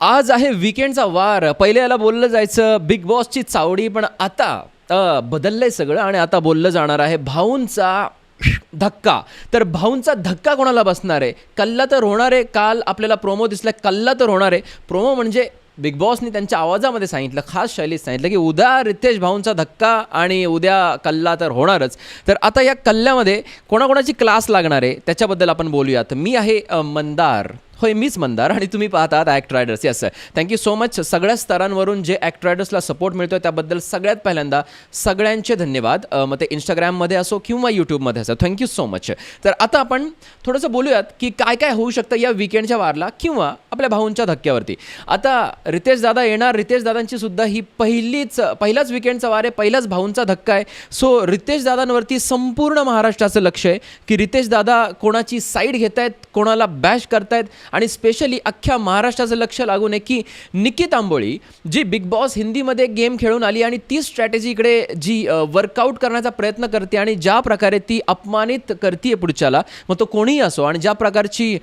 आज आहे विकेंडचा वार. पहिले याला बोललं जायचं बिग बॉसची चावडी पण आता बदललंय सगळं आणि आता बोललं जाणार आहे भाऊंचा धक्का. तर भाऊंचा धक्का कोणाला बसणार आहे? कल्ला तर होणार आहे. काल आपल्याला प्रोमो दिसला कल्ला तर होणार आहे. प्रोमो म्हणजे बिग बॉसनी त्यांच्या आवाजामध्ये सांगितलं खास शैलीत सांगितलं की उद्या रितेश भाऊंचा धक्का आणि उद्या कल्ला तर होणारच. तर आता या कल्ल्यामध्ये कोणाकोणाची क्लास लागणार आहे? त्याच्याबद्दल आपण बोलूयात. मी आहे मंदार. होय मीच मंदार आणि तुम्ही पाहतात act riders yes thank you so much सगळ्या स्तरांवरून जे ॲक्ट रायडर्सला सपोर्ट मिळतो त्याबद्दल सगळ्यात पहिल्यांदा सगळ्यांचे धन्यवाद. मग ते इंस्टाग्राममध्ये असो किंवा यूट्यूबमध्ये असो. थँक्यू सो मच तर आता आपण थोडंसं बोलूयात की काय काय होऊ शकतं या विकेंडच्या वारला किंवा आपल्या भाऊंच्या धक्क्यावरती. आता रितेश दादा येणार. रितेश दादांची सुद्धा ही पहिलीच पहिलाच विकेंडचा वार आहे. पहिलाच भाऊंचा धक्का आहे. सो रितेश दादांवरती संपूर्ण महाराष्ट्राचं लक्ष आहे की रितेश दादा कोणाची साईड घेत आहेत कोणाला बॅश करतायत आणि स्पेशली अख्ख्या महाराष्ट्राचं लक्ष लागून आहे की निकी तांबोळी जी बिग बॉस हिंदीमध्ये गेम खेळून आली आणि ती स्ट्रॅटेजी इकडे जी वर्कआउट करण्याचा प्रयत्न करते आणि ज्या प्रकारे ती अपमानित करते पुढच्याला मग तो कोणीही असो आणि ज्या प्रकारची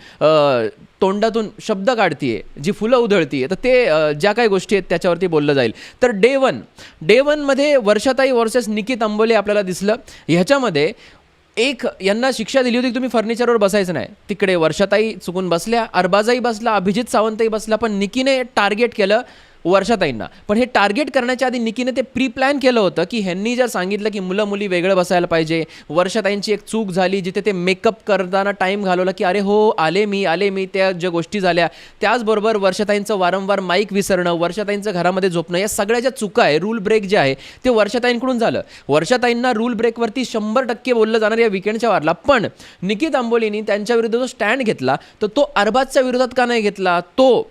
तोंडातून शब्द काढतीये जी फुलं उधळतीये तर ते ज्या काही गोष्टी आहेत त्याच्यावरती बोललं जाईल. तर डे वन डे वनमध्ये वर्षाताई वर्सेस निकी तांबोले आपल्याला दिसलं. ह्याच्यामध्ये एक यांना शिक्षा दिली होती की तुम्ही फर्निचरवर बसायचं नाही. तिकडे वर्षाताई चुकून बसल्या अरबाजाई बसला अभिजित सावंतही बसला पण निकीने टार्गेट केलं. वर्षाताईंना. पण हे टार्गेट करण्याच्या आधी निकीने ते प्री प्लॅन केलं होतं की ह्यांनी जर सांगितलं की मुलं मुली वेगळं बसायला पाहिजे वर्षाताईंची एक चूक झाली जिथे ते मेकअप करताना टाईम घालवला की अरे हो आले मी आले मी त्या ज्या गोष्टी झाल्या. त्याचबरोबर वर्षाताईंचं वारंवार माईक विसरणं वर्षाताईंचं घरामध्ये झोपणं या सगळ्या ज्या चुका आहे रूल ब्रेक जे आहे ते वर्षाताईंकडून झालं. वर्षाताईंना रूल ब्रेकवरती शंभर टक्के बोललं जाणार या विकेंडच्या वारला. पण निकित आंबोलीनी त्यांच्या विरुद्ध जो स्टँड घेतला तर तो अरबाजच्या विरोधात का नाही घेतला? तो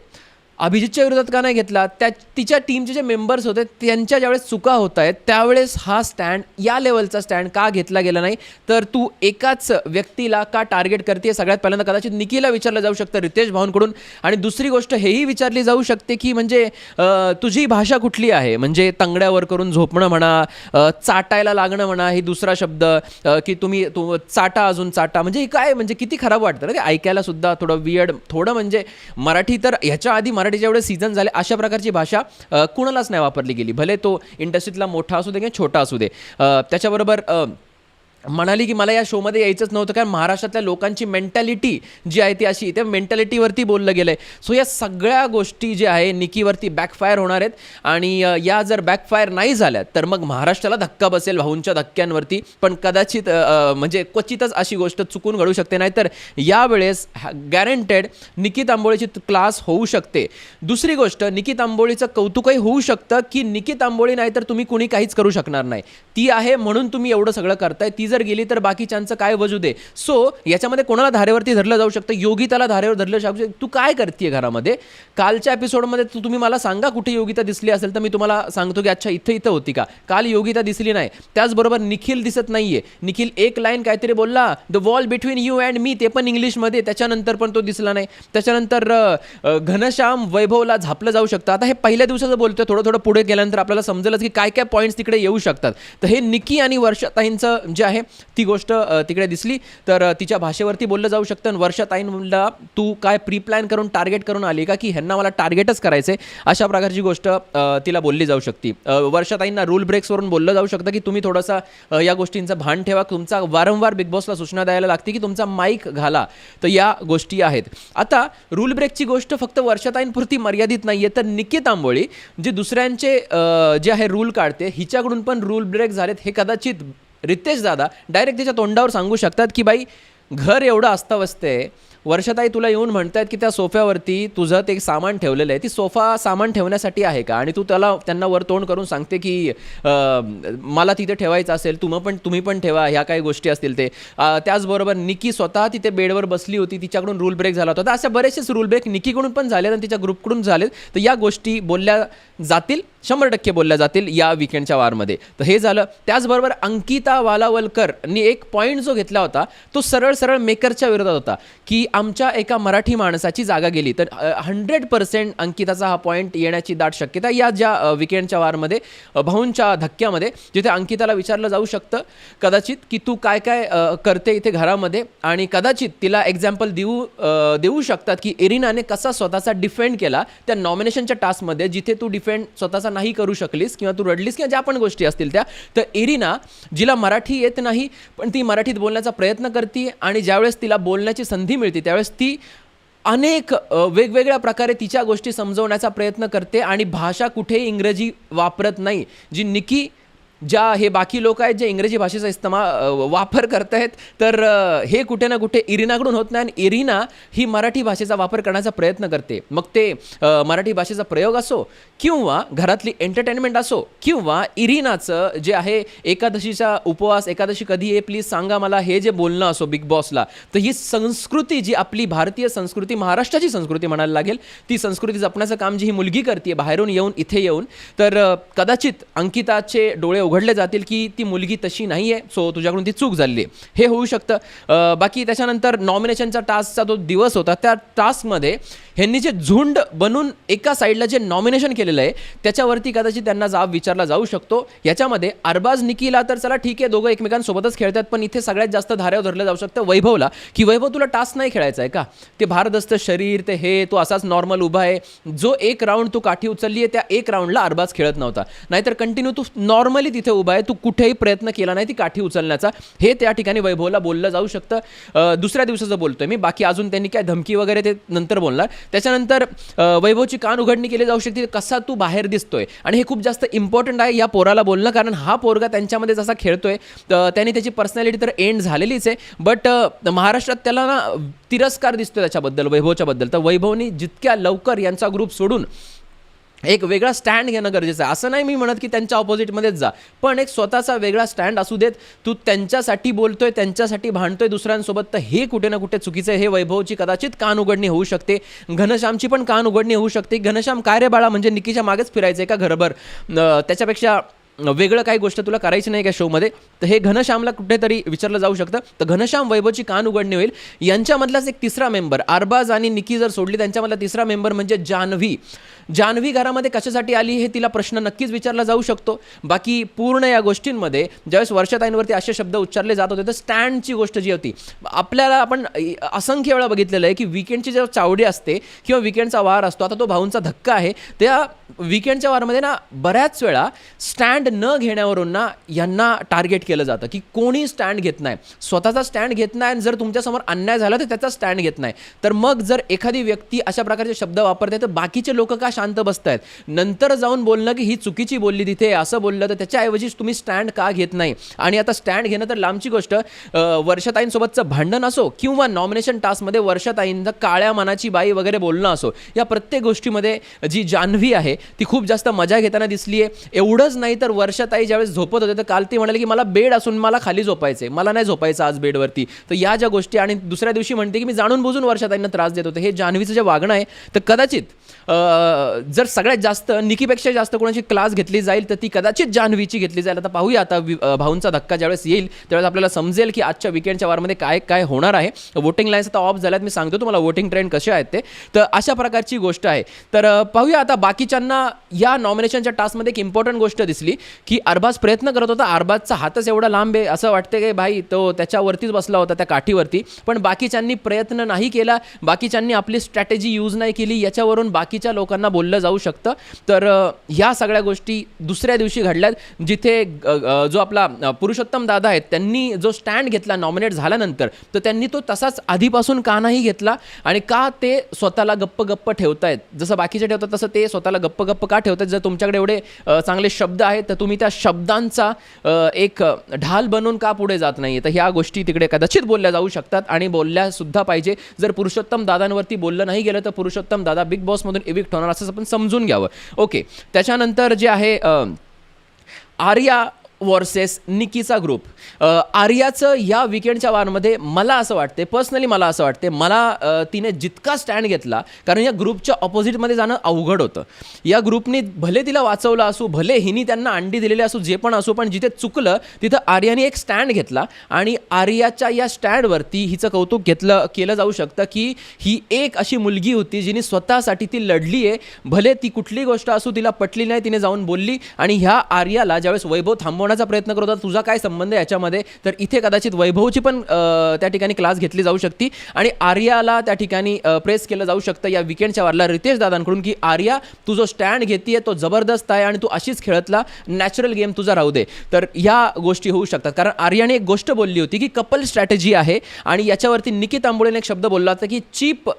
अभिजितच्या विरोधात का नाही घेतला? त्या तिच्या टीमचे जे मेंबर्स होते त्यांच्या ज्यावेळेस चुका होत आहेत त्यावेळेस हा स्टँड या लेवलचा स्टँड का घेतला गेला नाही? तर तू एकाच व्यक्तीला का टार्गेट करते सगळ्यात पहिल्यांदा कदाचित निकीला विचारलं जाऊ शकतं रितेश भाऊंकडून. आणि दुसरी गोष्ट हेही विचारली जाऊ शकते की म्हणजे तुझी भाषा कुठली आहे? म्हणजे तंगड्यावर करून झोपणं म्हणा चाटायला लागणं म्हणा हे दुसरा शब्द की तुम्ही तू चाटा अजून चाटा. म्हणजे हे काय? म्हणजे किती खराब वाटतं ना ते ऐकायला सुद्धा थोडं वियर्ड थोडं म्हणजे मराठी तर ह्याच्या आधी मराठी मराठीचे एवढे सीझन झाले अशा प्रकारची भाषा कुणालाच नाही वापरली गेली. भले तो इंडस्ट्रीतला मोठा असू दे किंवा छोटा असू दे. त्याच्याबरोबर म्हणाली की मला या शोमध्ये यायचंच नव्हतं कारण महाराष्ट्रातल्या लोकांची मेंटॅलिटी जी आहे ती अशी त्या मेंटॅलिटीवरती बोललं गेलं आहे सो या सगळ्या गोष्टी ज्या आहे निकीवरती बॅकफायर होणार आहेत. आणि या जर बॅकफायर नाही झाल्या तर मग महाराष्ट्राला धक्का बसेल भाऊंच्या धक्क्यांवरती. पण कदाचित म्हणजे क्वचितच अशी गोष्ट चुकून घडू शकते. नाहीतर यावेळेस गॅरंटेड निकी तांबोळीची क्लास होऊ शकते. दुसरी गोष्ट निकी तांबोळीचं कौतुकही होऊ शकतं की निकी तांबोळी नाही तर तुम्ही कुणी काहीच करू शकणार नाही. ती आहे म्हणून तुम्ही एवढं सगळं करताय ती जर गेली तर बाकीच्यांचं काय वजू दे? सो याच्यामध्ये कोणाला धारेवरती धरलं जाऊ शकतं? योगिताला धारेवर धरलं जाऊ शकतं. तू काय करते घरामध्ये? कालच्या एपिसोडमध्ये तू तुम्ही मला सांगा कुठे योगिता दिसली असेल तर मी तुम्हाला सांगतो की अच्छा इथं इथं होती का? काल योगिता दिसली नाही. त्याचबरोबर निखिल दिसत नाहीये. निखिल एक लाईन काहीतरी बोलला the wall between you and me ते पण इंग्लिशमध्ये. त्याच्यानंतर पण तो दिसला नाही. त्याच्यानंतर घनश्याम वैभवला झापलं जाऊ शकतं. आता हे पहिल्या दिवसाचं बोलतोय. थोडं थोडं पुढे गेल्यानंतर आपल्याला समजेलच की काय काय पॉईंट्स तिकडे येऊ शकतात. तर हे निकी आणि वर्षाताईंचं जे आहे ती गोष्ट तिकडे दिसली. तर तिच्या भाषेवरती बोललं जाऊ शकतं. आणि वर्षाताईंना तू काय प्री प्लॅन करून टार्गेट करून आली का? की ह्यांना मला टार्गेटच करायचं आहे अशा प्रकारची गोष्ट तिला बोलली जाऊ शकते. वर्षाताईंना रूल ब्रेक्सवरून बोललं जाऊ शकतं की तुम्ही थोडासा या गोष्टींचं भान ठेवा. तुमचा वारंवार बिग बॉसला सूचना द्यायला लागते की तुमचा माईक घाला. तर या गोष्टी आहेत. आता रूल ब्रेकची गोष्ट फक्त वर्षाताईंपुरती मर्यादित नाही आहे तर निकित आंबोळी जे दुसऱ्यांचे जे आहे रूल काढते हिच्याकडून पण रूल ब्रेक झालेत हे कदाचित रितेश दादा डायरेक्ट त्याच्या तोंडावर सांगू शकतात की बाई घर एवढं अस्ताव्यस्त आहे वर्षाताई तुला येऊन म्हणतायत की त्या सोफ्यावरती तुझं ते सामान ठेवलेलं आहे. ती सोफा सामान ठेवण्यासाठी आहे का? आणि तू त्याला त्यांना वर तोंड करून सांगते की मला तिथे ठेवायचं असेल तुम्ही पण तुम्ही पण ठेवा ह्या काही गोष्टी असतील ते. त्याचबरोबर निकी स्वतः तिथे बेडवर बसली होती तिच्याकडून रूल ब्रेक झाला होता. तर अशा बरेचसेच रूल ब्रेक निकीकडून पण झाले आणि तिच्या ग्रुपकडून झाले तर या गोष्टी बोलल्या जातील शंभर टक्के बोलल्या जातील या विकेंडच्या वारमध्ये. तर हे झालं. त्याचबरोबर अंकिता वालावलकरनी एक पॉईंट जो घेतला होता तो सरळ सरळ मेकरच्या विरोधात होता की आमच्या एका मराठी माणसाची जागा गेली. तर हंड्रेड पर्सेंट अंकिताचा हा पॉईंट येण्याची दाट शक्यता या ज्या विकेंडच्या वारमध्ये भाऊंच्या धक्क्यामध्ये जिथे अंकिताला विचारलं जाऊ शकतं कदाचित की तू काय काय करते इथे घरामध्ये आणि कदाचित तिला एक्झाम्पल देऊ देऊ शकतात की एरिनाने कसा स्वतःचा डिफेंड केला त्या नॉमिनेशनच्या टास्कमध्ये जिथे तू डिफेंड स्वतःचा नाही करू शकलीस किंवा तू रडलीस किंवा ज्या पण गोष्टी असतील त्या तर एरिना जिला मराठी येत नाही पण ती मराठीत बोलण्याचा प्रयत्न करते आणि ज्यावेळेस तिला बोलण्याची संधी मिळते त्यावेळेस ती अनेक वेगवेगळ्या प्रकारे तिच्या गोष्टी समजवण्याचा प्रयत्न करते आणि भाषा कुठेही इंग्रजी वापरत नाही. जी निकी ज्या हे बाकी लोक आहेत जे इंग्रजी भाषेचा इस्तेमा वापर करत आहेत तर हे कुठे ना कुठे इरिनाकडून होत नाही आणि इरिना ही मराठी भाषेचा वापर करण्याचा प्रयत्न करते. मग ते मराठी भाषेचा प्रयोग असो किंवा घरातली एंटरटेनमेंट असो किंवा इरिनाचं जे आहे एकादशीचा उपवास एकादशी कधी आहे प्लीज सांगा मला हे जे बोलणं असो बिग बॉसला तर ही संस्कृती जी आपली भारतीय संस्कृती महाराष्ट्राची संस्कृती म्हणायला लागेल ती संस्कृती जपण्याचं काम जी ही मुलगी करते बाहेरून येऊन इथे येऊन तर कदाचित अंकिताचे डोळे उघडले जातील की ती मुलगी तशी नाही आहे सो तुझ्याकडून ती चूक झाली आहे हे होऊ शकतं. बाकी त्याच्यानंतर नॉमिनेशनचा टास्कचा जो दिवस होता त्या टास्कमध्ये ह्यांनी जे झुंड बनून एका साईडला जे नॉमिनेशन केलेलं आहे त्याच्यावरती कदाचित त्यांना जाब विचारला जाऊ शकतो. याच्यामध्ये अरबाज निकीला तर चला ठीक आहे दोघं एकमेकांसोबतच खेळतात पण इथे सगळ्यात जास्त धाऱ्यावर धरलं जाऊ शकतं वैभवला. की वैभव तुला टास्क नाही खेळायचा आहे का? ते भारदस्त शरीर ते हे तो असाच नॉर्मल उभा आहे. जो एक राऊंड तू काठी उचलली आहे त्या एक राऊंडला अरबाज खेळत नव्हता. नाहीतर कंटिन्यू तू नॉर्मली तिथे उभा आहे तू कुठेही प्रयत्न केला नाही ती काठी उचलण्याचा. हे त्या ठिकाणी वैभवला बोललं जाऊ शकतं. दुसऱ्या दिवसाचं बोलतोय मी. बाकी अजून त्यांनी काय धमकी वगैरे ते नंतर बोलणार. त्याच्यानंतर वैभवची कान उघडणी केली जाऊ शकते. कसा तू बाहेर दिसतोय? आणि हे खूप जास्त इम्पॉर्टंट आहे या पोराला बोलणं कारण हा पोरगा त्यांच्यामध्ये जसा खेळतोय तर त्याने त्याची पर्सनॅलिटी तर एंड झालेलीच आहे. बट महाराष्ट्रात त्याला ना तिरस्कार दिसतोय त्याच्याबद्दल वैभवच्याबद्दल. तर वैभवनी जितक्या लवकर यांचा ग्रुप सोडून एक वेगळा स्टँड घेणं गरजेचं आहे. असं नाही मी म्हणत की त्यांच्या ऑपोजिटमध्येच जा. पण एक स्वतःचा वेगळा स्टँड असू देत तू त्यांच्यासाठी बोलतोय त्यांच्यासाठी भांडतोय दुसऱ्यांसोबत तर हे कुठे ना कुठे चुकीचं आहे. हे वैभवची कदाचित कान उघडणी होऊ शकते. घनश्यामची पण कान उघडणी होऊ शकते. घनश्याम काय रे बाळा? म्हणजे निकीच्या मागेच फिरायचं आहे का घरभर? त्याच्यापेक्षा वेगळं काही गोष्ट तुला करायची नाही का शोमध्ये? तर हे घनश्यामला कुठेतरी विचारलं जाऊ शकतं. तर घनश्याम वैभवची कान उघडणी होईल. यांच्यामधलाच एक तिसरा मेंबर अरबाज आणि निकी जर सोडली त्यांच्यामधला तिसरा मेंबर म्हणजे जान्हवी जान्हवी घरामध्ये कशासाठी आली हे तिला प्रश्न नक्कीच विचारला जाऊ शकतो. बाकी पूर्ण या गोष्टींमध्ये ज्यावेळेस वर्षाताईंवरती असे शब्द उच्चारले जात होते तर स्टँडची गोष्ट जी होती आपल्याला आपण असंख्य वेळा बघितलेलं आहे की विकेंडची जेव्हा चावडी असते किंवा विकेंडचा वार असतो आता तो भाऊंचा धक्का आहे त्या विकेंडच्या वारमध्ये ना बऱ्याच वेळा स्टँड न घेण्यावरून ना यांना टार्गेट केलं जातं की कोणी स्टँड घेत नाही. स्वतःचा स्टँड घेत नाही आणि जर तुमच्यासमोर अन्याय झाला तर त्याचा स्टँड घेत नाही. तर मग जर एखादी व्यक्ती अशा प्रकारचे शब्द वापरते तर बाकीचे लोक का शांत बसत आहेत नंतर जाऊन बोलणं की ही चुकीची बोलली तिथे असं बोललं तर त्याच्याऐवजी तुम्ही स्टँड का घेत नाही? आणि आता स्टँड घेणं तर लांबची गोष्ट. वर्षताईंसोबतचं वर्षाताईंसोबतचं भांडण असो किंवा नॉमिनेशन टास्कमध्ये वर्षाताईंचं काळ्या मनाची बाई वगैरे बोलणं असो या प्रत्येक गोष्टीमध्ये जी जान्हवी आहे ती खूप जास्त मजा घेताना दिसली आहे एवढंच नाही तर वर्षाताई ज्यावेळेस झोपत होते तर काल ती म्हणाली की मला बेड असून मला खाली झोपायचं आहे मला नाही झोपायचं आज बेडवरती. तर या ज्या गोष्टी आणि दुसऱ्या दिवशी म्हणते की मी जाणून बुजून वर्षाताईंना त्रास देत होते. हे जान्हवीचं जे वागणं आहे तर कदाचित जर सगळ्यात जास्त निकीपेक्षा जास्त कोणाची क्लास घेतली जाईल तर ती कदाचित जान्हवीची घेतली जाईल. आता पाहूया आता भाऊंचा धक्का ज्यावेळेस येईल त्यावेळेस आपल्याला समजेल की आजच्या विकेंडच्या वारमध्ये काय काय होणार आहे. वोटिंग लाईन्स आता ऑफ झाल्यात. मी सांगतो तुम्हाला वोटिंग ट्रेंड कसे आहेत ते. तर अशा प्रकारची गोष्ट आहे. तर पाहूया आता बाकीच्यांना या नॉमिनेशनच्या टास्कमध्ये एक इम्पॉर्टंट गोष्ट दिसली. की अरबाज प्रयत्न करत होता अरबाजचा हातच एवढा लांब आहे असं वाटतं की भाई तो त्याच्यावरतीच बसला होता त्या काठीवरती. पण बाकीच्यांनी प्रयत्न नाही केला बाकीच्यांनी आपली स्ट्रॅटेजी यूज नाही केली याच्यावरून बाकीच्या लोकांना बोललं जाऊ शकतं. तर ह्या सगळ्या गोष्टी दुसऱ्या दिवशी घडल्यात जिथे जो आपला पुरुषोत्तम दादा आहेत त्यांनी जो स्टँड घेतला नॉमिनेट झाल्यानंतर तर त्यांनी तो तसाच आधीपासून का नाही घेतला आणि का ते स्वतःला गप्प गप्प ठेवतायत? जसं बाकीचे ठेवतात तसं ते स्वतःला गप्प गप्प का ठेवतात जर तुमच्याकडे एवढे चांगले शब्द आहेत तर तुम्ही त्या शब्दांचा एक ढाल बनून का पुढे जात नाही तर ह्या गोष्टी तिकडे कदाचित बोलल्या जाऊ शकतात आणि बोलल्यासुद्धा पाहिजे. जर पुरुषोत्तम दादांवरती बोललं नाही गेलं तर पुरुषोत्तम दादा बिग बॉसमधून इविक्ट होणार असं आपण समजून घ्यावं. ओके. त्याच्यानंतर जे आहे आर्या वर्सेस निकीचा ग्रुप. आर्याचं या विकेंडच्या वारमध्ये मला असं वाटते पर्सनली मला असं वाटते मला तिने जितका स्टँड घेतला कारण या ग्रुपच्या ऑपोजिटमध्ये जाणं अवघड होतं. या ग्रुपनी भले तिला वाचवलं असू भले हिनी त्यांना अंडी दिलेली असू जे पण असू पण जिथे चुकलं तिथं आर्याने एक स्टँड घेतला आणि आर्याच्या या स्टँडवरती हिचं कौतुक घेतलं केलं जाऊ शकतं की ही एक अशी मुलगी होती जिने स्वतःसाठी ती लढली आहे भले ती कुठली गोष्ट असू तिला पटली नाही तिने जाऊन बोलली आणि ह्या आर्याला ज्यावेळेस वैभव थांबवण्याचा प्रयत्न करत होता. तुझा काय संबंध आहे याच्यामध्ये? तर इथे कदाचित वैभवची पण त्या ठिकाणी क्लास घेतली जाऊ शकते. आणि आर्याला त्या ठिकाणी प्रेस केलं जाऊ शकतं या विकेंडच्या वारला रितेश दादांकडून की आर्या तू जो स्टँड घेते तो जबरदस्त आहे आणि तू अशीच खेळतला नॅचरल गेम तुझा राहू दे. तर ह्या गोष्टी होऊ शकतात. कारण आर्याने एक गोष्ट बोलली होती की कपल स्ट्रॅटेजी आहे. आणि याच्यावरती निकित आंबोळेने एक शब्द बोलला होता की चीप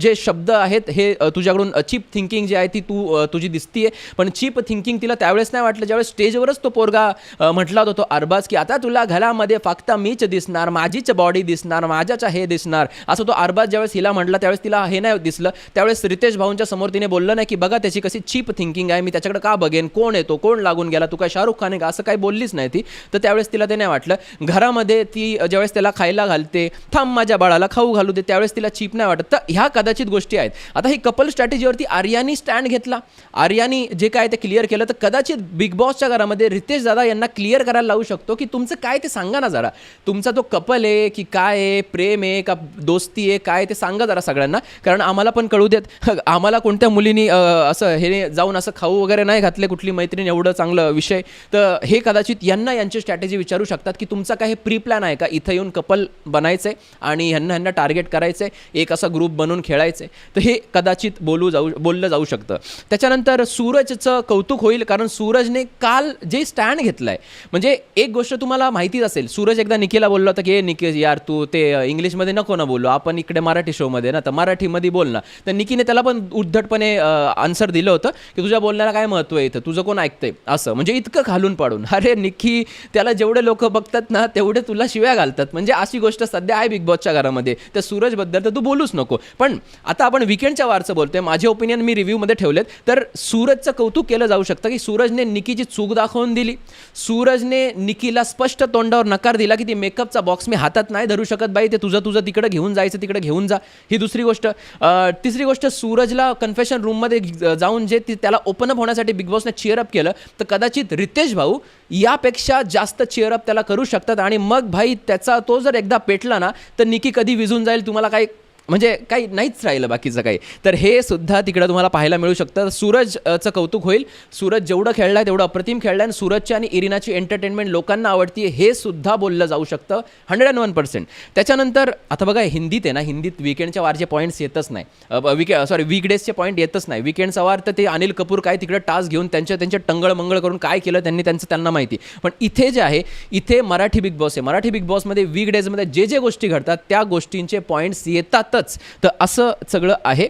जे शब्द आहेत हे तुझ्याकडून चीप थिंकिंग जी आहे ती तू तुझी दिसतीये. पण चीप थिंकिंग तिला त्यावेळेस नाही वाटलं. ज्यावेळेस स्टेजवरच तो पोरगा म्हटला होता तो अरबाज की आता तुला घरामध्ये फक्त मीच दिसणार माझीच बॉडी दिसणार माझ्याच हे दिसणार. असं तो अरबाज ज्यावेळेस हिला म्हटला त्यावेळेस तिला हे नाही दिसलं. त्यावेळेस रितेश भाऊंच्या समोर तिने बोललं नाही की बघा त्याची कशी चीप थिंकिंग आहे मी त्याच्याकडे का बघेन? कोण येतो? कोण लागून गेला? तू काय शाहरुख खान आहे का? असं काही बोललीच नाही ती. तर त्यावेळेस तिला ते नाही वाटलं. घरामध्ये ती ज्यावेळेस त्याला खायला घालते थांब माझ्या बाळाला खाऊ घालू दे. त्यावेळेस तिला चीप नाही वाटत. तर ह्या कदाचित गोष्टी आहेत. आता ही कपल स्ट्रॅटेजीवरती आर्यानी स्टँड घेतला. आर्यानी जे काय ते क्लिअर केलं. तर कदाचित बिग बॉसच्या घरामध्ये रितेश दादा यांना क्लिअर करायला लावू शकतो की तुमचं काय ते सांगा ना जरा. तुमचा तो कपल आहे की काय आहे प्रेम आहे का दोस्ती आहे काय ते सांगा जरा सगळ्यांना. कारण आम्हाला पण कळू देत. आम्हाला कोणत्या मुलीनी असं हे जाऊन असं खाऊ वगैरे नाही घातले कुठली मैत्रीण एवढं चांगलं विषय. तर हे कदाचित यांना यांची स्ट्रॅटेजी विचारू शकतात की तुमचा काय हे प्री प्लॅन आहे का? इथं येऊन कपल बनायचं आहे आणि ह्यांना ह्यांना टार्गेट करायचं आहे एक असा ग्रुप बनवून खेळायचं आहे तर हे कदाचित बोलू जाऊ बोललं जाऊ शकतं. त्याच्यानंतर सूरजचं कौतुक होईल कारण सूरजने काल जे स्टँड घेतलं आहे म्हणजे एक गोष्ट तुम्हाला माहितीच असेल सूरज एकदा निकीला बोलला होता की "ए, यार तू ते इंग्लिशमध्ये नको ना बोलू आपण इकडे मराठी शोमध्ये ना तर मराठीमध्ये बोल ना. तर निकीने त्याला पण उद्धटपणे आन्सर दिलं होतं की तुझ्या बोलण्याला काय महत्त्व आहे इथं? तुझं कोण ऐकतंय? असं. म्हणजे इतकं घालून पाडून. अरे निकी त्याला जेवढे लोक बघतात ना तेवढे तुला शिव्या घालतात. म्हणजे अशी गोष्ट सध्या आहे बिग बॉसच्या घरामध्ये. त्या सूरजबद्दल तर तू बोलूच नको. पण आता आपण विकेंडच्या वारचं बोलतोय. माझे ओपिनियन मी रिव्ह्यूमध्ये ठेवलेत. तर सूरजचं कौतुक केलं जाऊ शकतं की सूरजने निकीची चूक दाखवून दिली. सूरजने निकीला स्पष्ट तोंडावर नकार दिला की ती मेकअपचा बॉक्स मी हातात नाही धरू शकत बाई ते तुझं तुझं तिकडे घेऊन जायचं तिकडे घेऊन जा. ही दुसरी गोष्ट. तिसरी गोष्ट सूरजला कन्फेशन रूममध्ये जाऊन जे ती- त्याला ओपन अप होण्यासाठी बिग बॉसने चिअरअप केलं तर कदाचित रितेश भाऊ यापेक्षा जास्त चिअरअप त्याला करू शकतात आणि मग भाई त्याचा तो जर एकदा पेटला ना तर निकी कधी विझून जाईल तुम्हाला काही म्हणजे काही नाहीच राहिलं बाकीचं काही. तर हे सुद्धा तिकडं तुम्हाला पाहायला मिळू शकतं. सूरजचं कौतुक होईल. सूरज जेवढं खेळला आहे तेवढं अप्रतिम खेळलं आहे आणि सूरजची आणि इरिनाची एंटरटेनमेंट लोकांना आवडती हे सुद्धा बोललं जाऊ शकतं. हंड्रेड अँड वन पर्सेंट त्याच्यानंतर आता बघा हिंदीत आहे ना हिंदीत विकेंडच्या वारचे पॉईंट्स येतच नाही. विके सॉरी वीकडेजचे पॉईंट येतच नाही. विकेंडचा वार तर ते अनिल कपूर काय तिकडं टास्क घेऊन त्यांच्या त्यांच्या टंगळ मंगळ करून काय केलं त्यांनी त्यांचं त्यांना माहिती. पण इथे जे आहे इथे मराठी बिग बॉस आहे. मराठी बिग बॉसमध्ये वीकडेजमध्ये जे जे गोष्टी घडतात त्या गोष्टींचे पॉईंट्स येतात जातच तर असं सगळं आहे.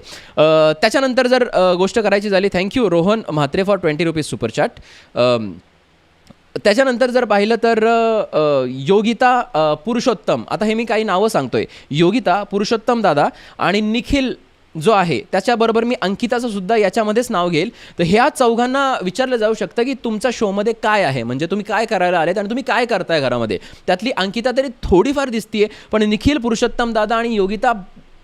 त्याच्यानंतर जर गोष्ट करायची झाली thank you Rohan Mhatre for twenty rupees super chat त्याच्यानंतर जर पाहिलं तर योगिता पुरुषोत्तम. आता हे मी काही नावं सांगतोय. योगिता पुरुषोत्तम दादा आणि निखिल जो आहे त्याच्याबरोबर मी अंकिताचं सुद्धा याच्यामध्येच नाव घेईल. तर ह्या चौघांना विचारलं जाऊ शकतं की तुमच्या शोमध्ये काय आहे? म्हणजे तुम्ही काय करायला आलेत आणि तुम्ही काय करताय घरामध्ये? त्यातली अंकिता तरी थोडीफार दिसतीये पण निखिल पुरुषोत्तम दादा आणि योगिता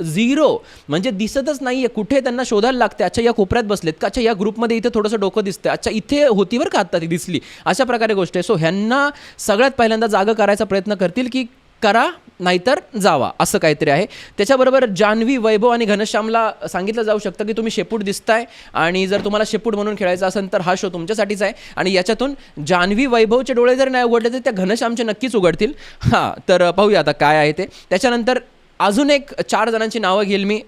झिरो. म्हणजे दिसतच नाही आहे कुठे त्यांना शोधायला लागते अच्छा या कोपऱ्यात बसलेत का? अच्छा या ग्रुपमध्ये इथे थोडंसं डोकं दिसतं अच्छा इथे होती बरं का आत्ता ती दिसली? अशा प्रकारे गोष्ट आहे. सो ह्यांना सगळ्यात पहिल्यांदा जागं करायचा प्रयत्न करतील की करा नाहीतर जावा असं काहीतरी आहे. त्याच्याबरोबर जान्हवी वैभव आणि घनश्यामला सांगितलं जाऊ शकतं की तुम्ही शेपूट दिसताय आणि जर तुम्हाला शेपूट म्हणून खेळायचा असेल तर हा शो तुमच्यासाठीच आहे. आणि याच्यातून जान्हवी वैभवचे डोळे जर नाही उघडले तर त्या घनश्यामचे नक्कीच उघडतील. हां तर पाहूया आता काय आहे ते. त्याच्यानंतर अजून एक चार जणांची नावं घेईल मी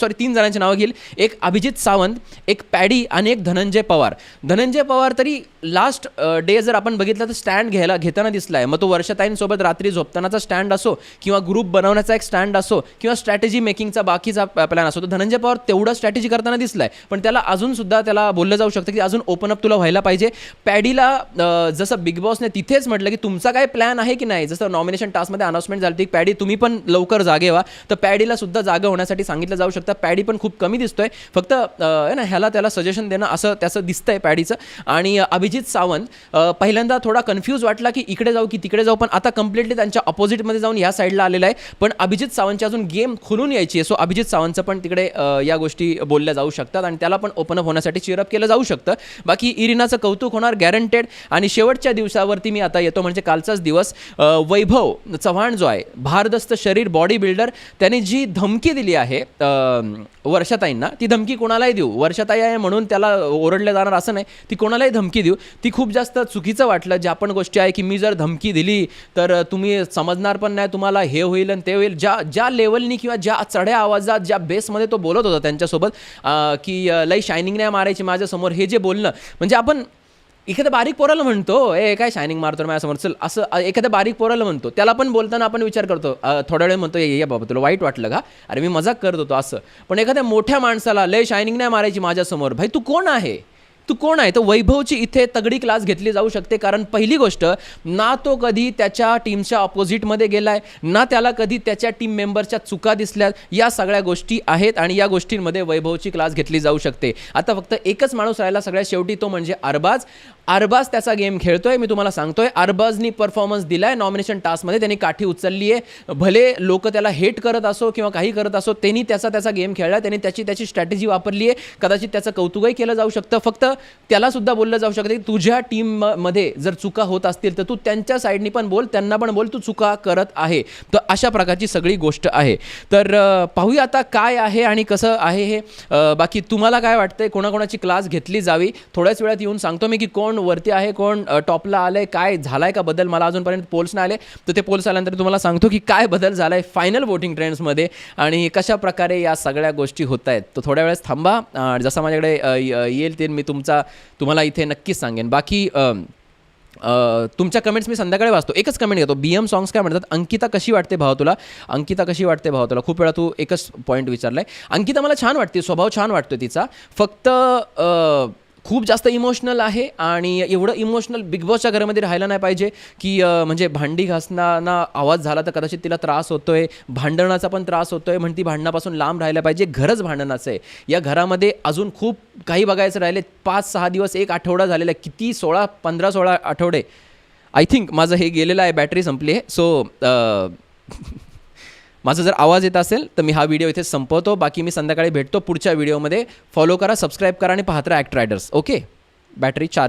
सॉरी तीन जणांची नावं घेईल. एक अभिजित सावंत एक पॅडी आणि एक धनंजय पवार. धनंजय पवार तरी लास्ट डे जर आपण बघितलं तर स्टँड घ्यायला घेताना दिसला आहे मग तो वर्षताईंसोबत रात्री झोपतानाचा स्टँड असो किंवा ग्रुप बनवण्याचा एक स्टँड असो किंवा स्ट्रॅटेजी मेकिंगचा बाकीचा प्लॅन असो तर धनंजय पवार तेवढा स्ट्रॅटेजी करताना दिसलाय. पण त्याला अजूनसुद्धा त्याला बोललं जाऊ शकतं की अजून ओपन अप तुला व्हायला पाहिजे. पॅडीला जसं बिग बॉसने तिथेच म्हटलं की तुमचा काय प्लॅन आहे की नाही? जसं नॉमिनेशन टास्कमध्ये अनाउन्समेंट झाली ती पॅडी तुम्ही पण लवकर जागेवा व्हा तर पॅडीला सुद्धा जागा होण्यासाठी सांगितलं जाऊ शकतं. पॅडी पण खूप कमी दिसतोय. फक्त आहे ना ह्याला त्याला सजेशन देणं असं त्याचं दिसतंय पॅडीचं. आणि अभिजित सावंत पहिल्यांदा थोडा कन्फ्यूज वाटला की इकडे जाऊ की तिकडे जाऊ पण आता कम्प्लिटली त्यांच्या ऑपोजिटमध्ये जाऊन या साईडला आलेला आहे. पण अभिजित सावंतची अजून गेम खुलून यायची आहे. सो अभिजित सावंतचं पण तिकडे या गोष्टी बोलल्या जाऊ शकतात आणि त्याला पण ओपन अप होण्यासाठी चिरअप केलं जाऊ शकतं. बाकी इरिनाचं कौतुक होणार गॅरंटेड आणि शेवटच्या दिवसावरती मी आता येतो म्हणजे कालचाच दिवस. वैभव चव्हाण जो आहे भारदस्त शरीर बॉडी बिल्डर त्याने जी धमकी दिली आहे वर्षाताईंना ती धमकी कोणालाही देऊ. वर्षाताई आहे म्हणून त्याला ओरडलं जाणार असं नाही. ती कोणालाही धमकी देऊ. ती खूप जास्त चुकीचं वाटलं. ज्या पण गोष्टी आहे की मी जर धमकी दिली तर तुम्ही समजणार पण नाही तुम्हाला हे होईल आणि ते होईल. ज्या ज्या लेवलनी किंवा ज्या चढ्या आवाजात ज्या बेसमध्ये तो बोलत होता त्यांच्यासोबत की लई शायनिंग नाही मारायची माझ्यासमोर हे जे बोलणं. म्हणजे आपण एखाद्या बारीक पोराला म्हणतो ए काय शायनिंग मारतो माझ्यासमोर? चल असं एखाद्या बारीक पोराला म्हणतो. त्याला पण बोलताना आपण विचार करतो. थोड्या वेळ म्हणतो ये ये बाबा तुला वाईट वाटलं का? अरे मी मजाक करत होतो असं. पण एखाद्या मोठ्या माणसाला लय शायनिंग नाही मारायची माझ्यासमोर. भाई तू कोण आहे? तू कोण आहे? तर वैभवची इथे तगडी क्लास घेतली जाऊ शकते. कारण पहिली गोष्ट ना तो कधी त्याच्या टीमच्या ऑपोजिटमध्ये गेलाय ना त्याला कधी त्याच्या टीम मेंबरच्या चुका दिसल्या या सगळ्या गोष्टी आहेत आणि या गोष्टींमध्ये वैभवची क्लास घेतली जाऊ शकते. आता फक्त एकच माणूस राहिला सगळ्यात शेवटी तो म्हणजे अरबाज. अरबाज त्याचा गेम खेळतोय मी तुम्हाला सांगतोय. अरबाजनी परफॉर्मन्स दिलाय नॉमिनेशन टास्कमध्ये त्यांनी काठी उचलली आहे. भले लोक त्याला हेट करत असो किंवा काही करत असो त्यांनी त्याचा त्याचा गेम खेळला त्यांनी त्याची त्याची स्ट्रॅटेजी वापरली आहे. कदाचित त्याचं कौतुकही केलं जाऊ शकतं. फक्त त्याला सुद्धा बोललं जाऊ शकतं की तुझ्या टीममध्ये जर चुका होत असतील तर तू त्यांच्या साईडनी पण बोल त्यांना पण बोल तू चुका करत आहे. तर अशा प्रकारची सगळी गोष्ट आहे. तर पाहूया आता काय आहे आणि कसं आहे हे. बाकी तुम्हाला काय वाटतंय? कोणाकोणाची क्लास घेतली जावी? थोड्याच वेळात येऊन सांगतो मी की कोण वरती आहे कोण अं, टॉपला आलंय काय झालाय का बदल? मला अजूनपर्यंत पोल्स नाही आले. तर ते पोल्स आल्यानंतर तुम्हाला सांगतो की काय बदल झालाय फायनल वोटिंग ट्रेंड्समध्ये आणि कशा प्रकारे या सगळ्या गोष्टी होत आहेत तर थोड्या वेळेस थांबा. जसं माझ्याकडे य- येईल ते मी तुमचा तुम्हाला इथे नक्कीच सांगेन. बाकी तुमच्या कमेंट्स मी संध्याकाळी वाचतो. एकच कमेंट घेतो. बी एम सॉंग्स काय म्हणतात? अंकिता कशी वाटते भाव तुला? अंकिता कशी वाटते भाव तुला? खूप वेळा तू एकच पॉईंट विचारलाय. अंकिता मला छान वाटते. स्वभाव छान वाटतो तिचा. फक्त खूप जास्त इमोशनल आहे आणि एवढं इमोशनल बिग बॉसच्या घरामध्ये राहायला नाही पाहिजे की म्हणजे भांडी घासताना आवाज झाला तर कदाचित तिला त्रास होतो आहे भांडणाचा पण त्रास होतो आहे म्हणून ती भांडणापासून लांब राहायला पाहिजे घरच भांडणाचं आहे. या घरामध्ये अजून खूप काही बघायचं राहिले पाच सहा दिवस एक आठवडा झालेला आहे किती सोळा पंधरा सोळा आठवडे. आय थिंक माझं हे गेलेलं आहे बॅटरी संपली आहे. सो माझा जर आवाज येत असेल तर मी हा व्हिडिओ इथे संपवतो. बाकी मी संध्याकाळी भेटतो. पुढच्या व्हिडिओमध्ये फॉलो करा सबस्क्राईब करा आणि पाहत राहा act riders okay battery charge